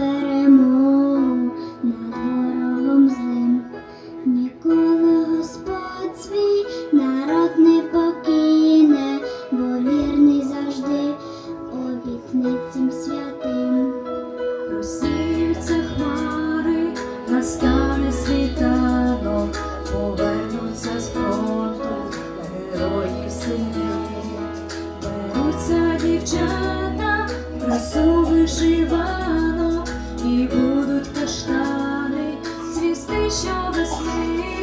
перемогу над ворогом злим, ніколи Господь свій народ не покине, бо вірний завжди обітницям святим. Розсіються хмари, настане світанок, повернуться з фронту герої сини, беруться дівчата. Красу вишивано і будуть каштани цвісти щовесни. На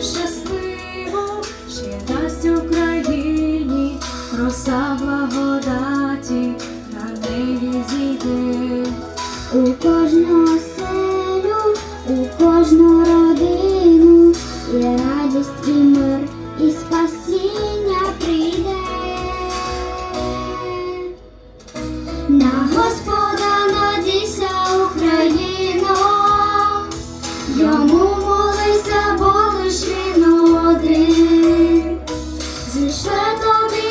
Щасливу ще дасть Україні, роса благодаті на неї зійде. У кожну Зійшли тобі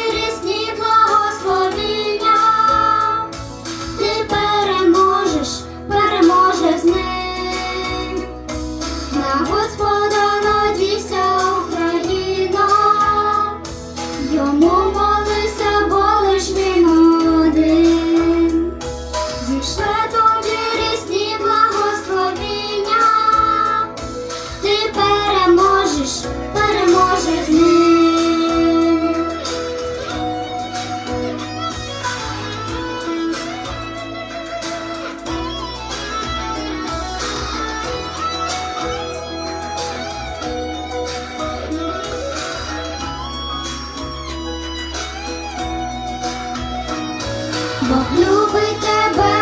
Бог любить тебе,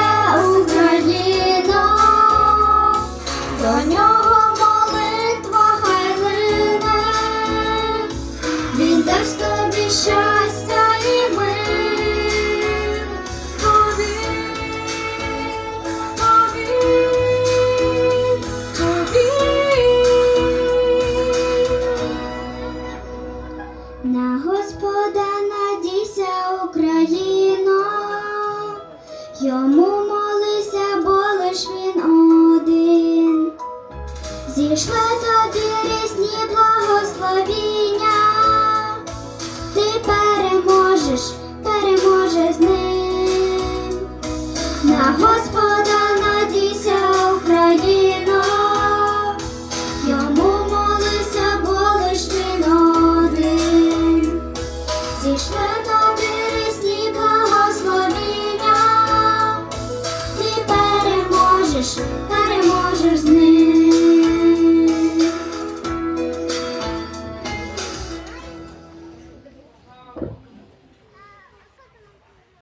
Україно, до нього молитва хай лине, тобі щастя і мир. На Господа надійся, Україно, йому молися, бо лиш він один. Зійшли тоді різні благословіння, ти переможеш, переможеш з ним.